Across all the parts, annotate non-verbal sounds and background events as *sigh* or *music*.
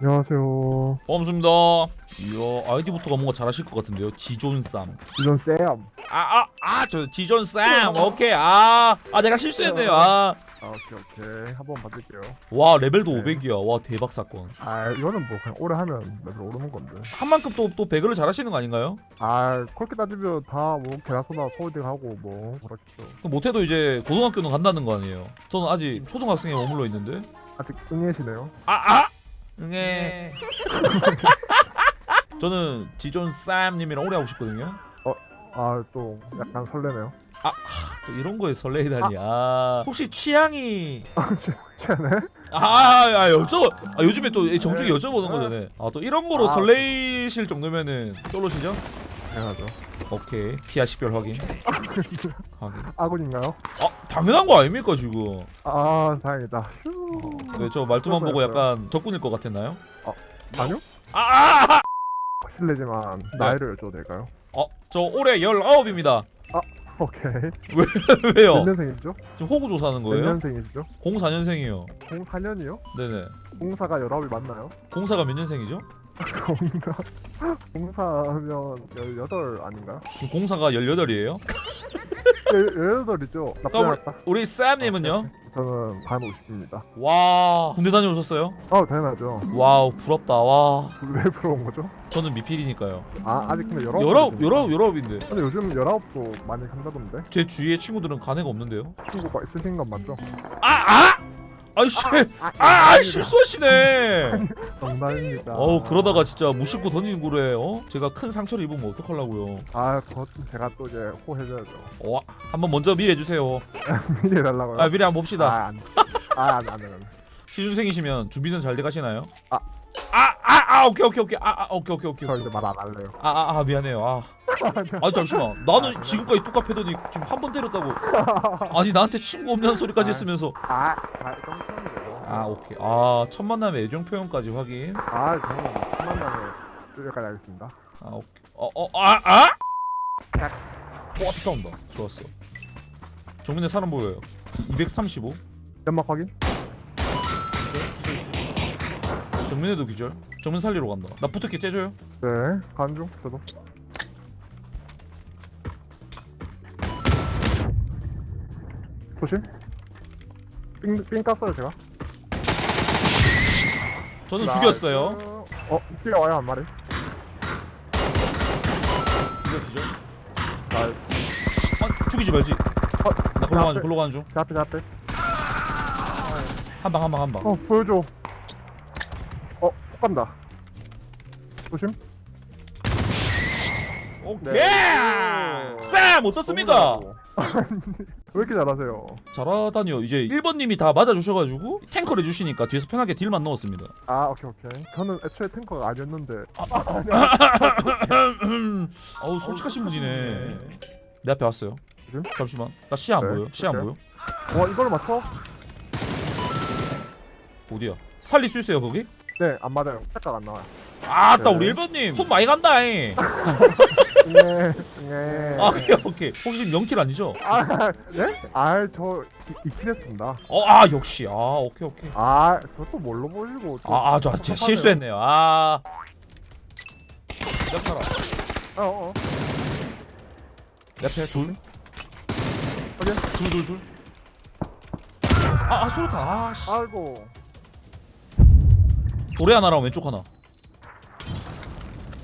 안녕하세요. 반갑습니다. 이야 아이디부터가 뭔가 잘하실 것 같은데요. 지존쌈. 이전 쌤. 아아아저 지존쌈. 오케이 아아 내가 실수했네요. 아. 아 오케이 오케이 한 번 받을게요. 와 레벨도 네. 500이야. 와 대박 사건. 아 이거는 뭐 그냥 오래 하면 레벨 오르는 건데. 한 만큼 또또 배그를 잘하시는 거 아닌가요? 아 그렇게 따지면 다 뭐 개나소나 서울대 가고 뭐 그렇죠. 그럼 못해도 이제 고등학교는 간다는 거 아니에요. 저는 아직 초등학생에 머물러 있는데. 아직 응애시네요. 아 아. 응애. *laughs* 저는 지존 쌈님이랑 오래 하고 싶거든요. 아 또 약간 설레네요. 또 이런 거에 설레이다니. 아 혹시 취향이 최네. 아, 아 여쭤 아, 요즘에 또 정중히 네. 여쭤보는 거잖아요. 아또 이런 거로 아. 설레이실 정도면은 솔로시죠? 당연하죠. 오케이 피아 식별 확인. 확인. 아군인가요? 아 당연한 거 아닙니까 지금? 아 다행이다. 휴. 왜 저 말투만 보고. 약간 적군일 것 같았나요? 아니요? 아, 아, 아! 실례지만 나이를 여쭤도 될까요? 어 저 올해 19입니다. 오케이. *laughs* 왜요? 몇 년생이죠? 지금 호구 조사하는 몇 거예요? 년생이시죠? 04년생이요. 04년이요? 네네. 공사가 19이 맞나요? 04가 몇 년생이죠? 공사 *laughs* 공사면 18 아닌가요? 지금 04가 18이에요? 18이죠? 나쁘지 더블- 않았다 우리 쌈님은요? 저는 반 50입니다 와 군대 다녀오셨어요? 어 당연하죠 와우 부럽다 와 왜 부러운 거죠? 저는 미필이니까요 아 아직 근데 19 열아홉 열아홉 열아홉인데 근데 요즘 19도 많이 간다던데 제 주위에 친구들은 간 애가 없는데요 친구가 있으신 건 맞죠? 아 아! 아이씨 아, 아 실수하시네 *laughs* 농담입니다 어우 그러다가 진짜 무심코 던진 굴에 어? 제가 큰 상처를 입으면 어떡하려고요 아 그것 제가 또 이제 호해줘야죠 어, 한번 먼저 미리 해주세요 미리 *laughs* 해달라고요? 아 미리 한번 봅시다 아, 안, 아, 안, 안, 안, 안. 시중생이시면 준비는 잘 돼가시나요? 아. 아, 아, 아, 오케이, 오케이, 오케이, 아, 아, 오케이, 오케이, 오케이. 저 이제 말 안 할래요 아, 아, 아, 미안해요. 아, 아, 잠시만. 나는 지금까지 뚝갑 패더니 지금 한 번 때렸다고. 아니 나한테 친구 없냐는 소리까지 아. 했으면서. 아, 아, 아, 오케이. 아, 첫 만남에 애정 표현까지 확인. 아, 저는 첫 만남에 여기까지 하겠습니다 아, 오케이. 어, 어, 아, 아! 어, 앞에 싸운다. 좋았어. 정면에 사람 보여요. 235. 연막 확인? 정면에도 기절. 정면 살리러 간다. 나 붙을게 째줘요. 네, 가는 중, 저도. 조심. 삥, 삥 깠어요, 제가. 저는. 죽였어요. 어, 뛰어와요, 한 마리. 기절, 기절. 나이스. 아, 죽이지 말지. 어, 나제 골로 가는 중, 골로 가는 중. 제 앞에, 제 앞에. 한 방, 한 방, 한 방. 어, 보여줘. 어, 폭 간다. 조심. 오케이. 네. 쌤 어떻습니까? 왜 이렇게 잘하세요? 잘하다니요. 이제 1번님이 다 맞아주셔가지고 탱커를 해주시니까 뒤에서 편하게 딜만 넣었습니다. 아, 오케이, 오케이. 저는 애초에 탱커가 아니었는데. 어우 솔직하신 분이네. 내 앞에 왔어요. 지금? 잠시만. 나 시야 안 네, 보여. 시야 안. 보여. 와, 이걸 맞춰? 어디야? 살릴 수 있어요 거기? 네, 안 맞아요. 색깔 안 나와요. 아따 네. 우리 1번님 손 많이 간다잉. 네, 네. 아 오케이 오케이. 혹시 지금 0킬 아니죠? 아, 예? 아, 저 이- 이킬 했습니다. 어 아 역시 아 오케이 오케이. 아, 저 또 뭘로 보이고? 또 아아 저 제가 섭섭하네요. 실수했네요. 아. 하나. 어, 어. 내 앞에 둘. 확인. 둘둘 둘. 아, 아 수류탄 아씨. 아이고. 도래 하나랑 왼쪽 하나.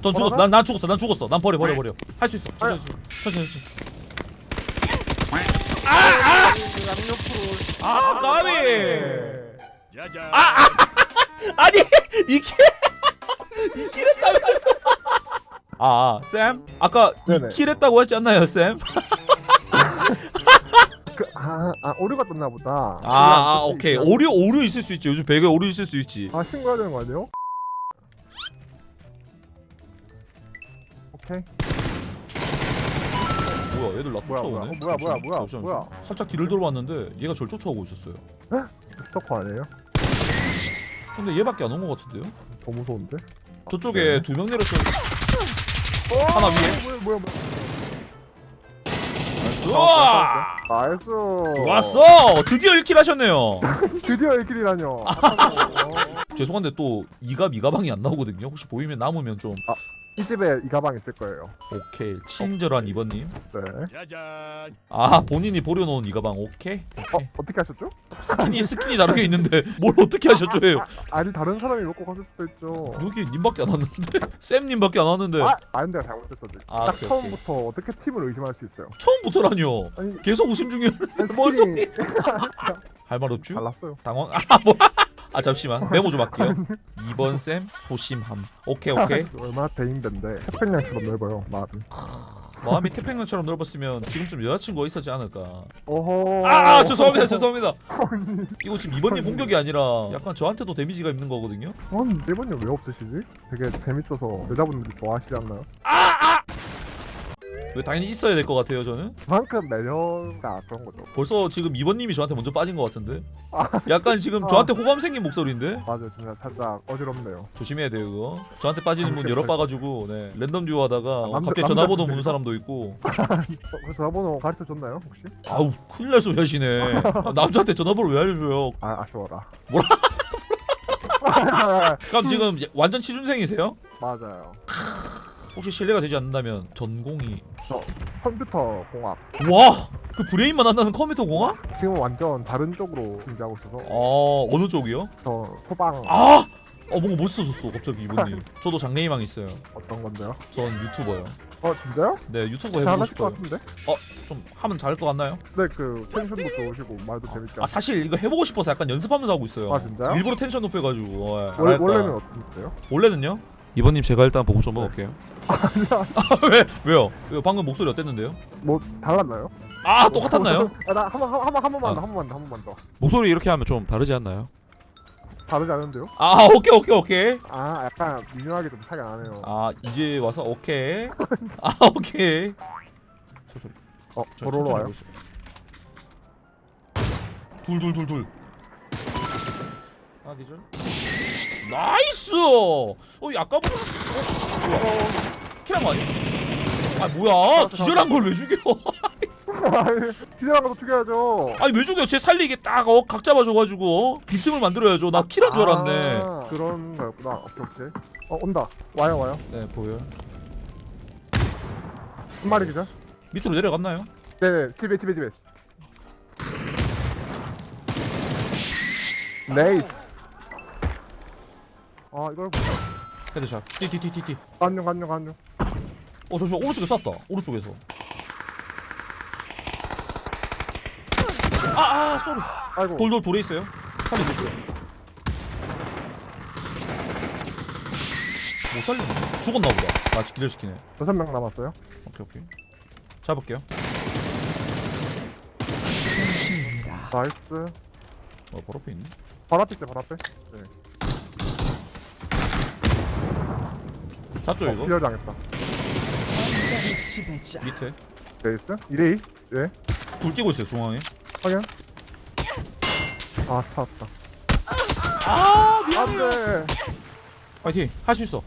전 죽었어. 뭐라고? 난, 난 죽었어. 난 죽었어. 난 버려 버려 버려. 할 수 있어. 천천히 천천히. 천천히. 양옆으로. 아 까비. 아, 아 *laughs* 아니 이게 *laughs* 이킬 했다면서. 아, 아, 쌤? 아까 네네. 이킬 했다고 했지 않나요, 쌤? *laughs* 그, 아, 아, 오류가 떴나 보다. 아, 아 오케이. 있- 오류 오류 있을 수 있지. 요즘 배그에 오류 있을 수 있지. 아, 신고해야 되는 거 아니에요? 오케이. 뭐야, 얘들 나 뭐야, 쫓아오네. 뭐야, 어, 뭐야, 뭐야, 뭐야, 잠시만, 뭐야. 잠시만. 살짝 뒤를 돌아왔는데 얘가 절 쫓아오고 있었어요. 스토커 아니에요? 근데 얘밖에 안 온 것 같은데요? 더 무서운데? 저쪽에 네. 두 명 내렸어요. 어, 하나 위에. 뭐야, 뭐야, 뭐야. 우와! 나이스. 좋았어 드디어 1킬 하셨네요 *laughs* 드디어 1킬이라뇨. *laughs* 죄송한데 또 이갑 이가방이 안 나오거든요 혹시 보이면 남으면 좀 이 집에 이 가방 있을 거예요. 오케이 친절한 이번님 네. 아 본인이 보려놓은 이 가방 오케이 어 오케이 어떻게 하셨죠? 스킨이 스킨이 다르게 있는데 뭘 어떻게 하셨죠 해요 아니 다른 사람이 먹고 갔을 수도 있죠. 여기 님밖에 안 왔는데 *laughs* 쌤님밖에 안 왔는데 아 아닌데 잘못했어. 지금. 아, 딱 오케이, 처음부터 어떻게 팀을 의심할 수 있어요? 처음부터라뇨 아니 계속 웃음 중이었는데 뭔 스킬이 소리 *laughs* 할말 없죠? 달랐어요. 당황 *laughs* 아 뭐야 아 잠시만. 메모 좀 할게요. 2번 쌤 소심함. 오케이 오케이. *laughs* 얼마나 대인배인데 태평양처럼 넓어요 마음이. 마음이 태평양처럼 넓었으면 지금쯤 여자친구가 있었지 않을까. 어허. 아, 아 죄송합니다 죄송합니다. 이거 지금 이번님 공격이 아니라 약간 저한테도 데미지가 있는 거거든요. 아니 일본님 왜 없으시지? 되게 재밌어서 여자분들이 좋아하시지 않나요? 왜 당연히 있어야 될 것 같아요 저는 그만큼 매력가 그런 거죠. 벌써 지금 이번님이 저한테 먼저 빠진 것 같은데 약간 지금 아. 저한테 호감 생긴 목소리인데 맞아요, 진짜 살짝 어지럽네요. 조심해야 돼요 그거 저한테 빠지는 분 여러 빠가지고 네 랜덤 듀오 하다가 어, 남자- 갑자기 전화번호 남자분들이요? 묻는 사람도 있고 어, *laughs* 그 전화번호 가르쳐 줬나요 혹시? 아우 큰일 날 소리 하시네 아, *laughs* 남자한테 전화번호 왜 알려줘요 아 아쉬워라. 뭐라? *laughs* 그럼 지금 완전 취준생이세요? 맞아요. 혹시 실례가 되지 않는다면 전공이 컴퓨터 공학. 와! 그 브레인만 한다는 컴퓨터 공학? 지금 완전 다른 쪽으로 준비하고 있어서 어 어느 쪽이요? 저 소방 아! 어 뭔가 멋있어졌어 갑자기 이분님 *laughs* 저도 장래희망 있어요 어떤 건데요? 전 유튜버요 어 진짜요? 네 유튜버 해보고 잘하실 것 싶어요 같은데? 좀 하면 잘할 것 같나요? 네, 그 텐션도 좋으시고 말도 재밌게. 아 사실 이거 해보고 싶어서 약간 연습하면서 하고 있어요 아, 진짜요? 일부러 텐션 높여가지고 어, 원, 잘할까. 원래는 어떤데요? 원래는요? 이번님 제가 일단 보고 좀 먹을게요 *laughs* 아, 왜? 왜요? 왜요? 방금 목소리 어땠는데요? 뭐 달랐나요? 아 똑같았나요? 아, 나 한번 한번 한 번만 아. 더, 한 번만 더, 한 번만 더. 목소리 이렇게 하면 좀 다르지 않나요? 다르지 않은데요? 아 오케이 오케이 오케이 아, 약간 미묘하게 좀 차이가 나네요. 아 이제 와서 오케이 *laughs* 아 오케이 소소리 어, 저 도로로 천천히 와요? 둘둘둘 둘아 기절 나이스 어 아까보다 어 킬한 거 아니야? 아 뭐야 기절한 걸 왜 죽여 기절한 것도 죽여야죠. 아니 왜 죽여 쟤 살리게 딱 어 각 잡아줘가지고 어? 빈틈을 만들어야죠 나 킬한 줄 알았네 아, 그런 거였구나. 오케이, 오케이. 어, 온다. 와요, 와요. 네 보여요 한 마리 기절? 밑으로 내려갔나요? 네, 네, 집에, 집에, 집에. 네이스. 아, 이걸. 헤드샷. 띠띠띠띠띠. 간용, 간용, 간용. 어 잠시만 오른쪽에 쐈다. 오른쪽에서. 아아 쏘리. 아이고. 돌돌 돌에 있어요. 살릴 수 있어요. 못 살리네. 죽었나 보다. 아 기절시키네. 여섯 명 남았어요. 오케이 오케이. 잡을게요. 나이스. 어 바로 앞에 있네. 바로 앞에 있어, 바로 앞에. 잡죠 어, 이거 기절 당했다. 전장의 지배자 밑에 네이스. 2대2. 예. 불 끼고 있어요 중앙에 확인. 아, 찾았다. 아안 돼. 파이팅 할 수 있어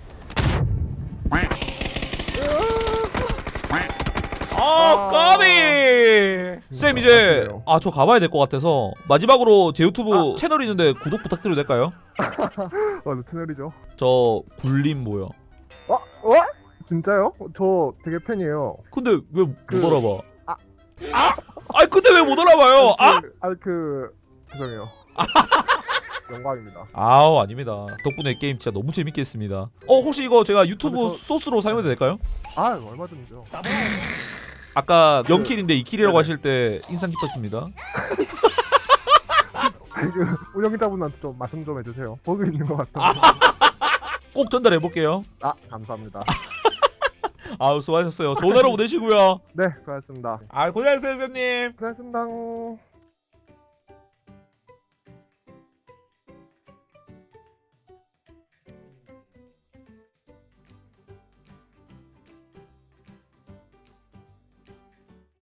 아 아. 까비 쌤 이제 그래요. 아 저 가봐야 될 것 같아서 마지막으로 제 유튜브 아. 채널 있는데 구독 부탁드려도 될까요? *laughs* 어, 채널이죠. 저 굴림 뭐요? 어? 어? 진짜요? 저 되게 팬이에요. 근데 왜 못 그- 알아봐? 아. 아! 아니 근데 왜 못 알아봐요? 아! 그, 아니 그 죄송해요. *laughs* 영광입니다. 아우 아닙니다. 덕분에 게임 진짜 너무 재밌게 했습니다. 어 혹시 이거 제가 유튜브 저- 소스로 사용해도 될까요? 아 얼마든지요. 아까 그- 0킬인데 2킬이라고 네네. 하실 때 인상 깊었습니다. *laughs* 그 운영자분한테 좀 말씀 좀 해주세요. 보고 있는 것 같아요. *laughs* 꼭 전달해 볼게요. 아 감사합니다. *laughs* 아우 수고하셨어요. 좋은 하루 *laughs* 보내시고요. 네 고맙습니다. 아 고생하셨어요 선생님. 고맙습니다.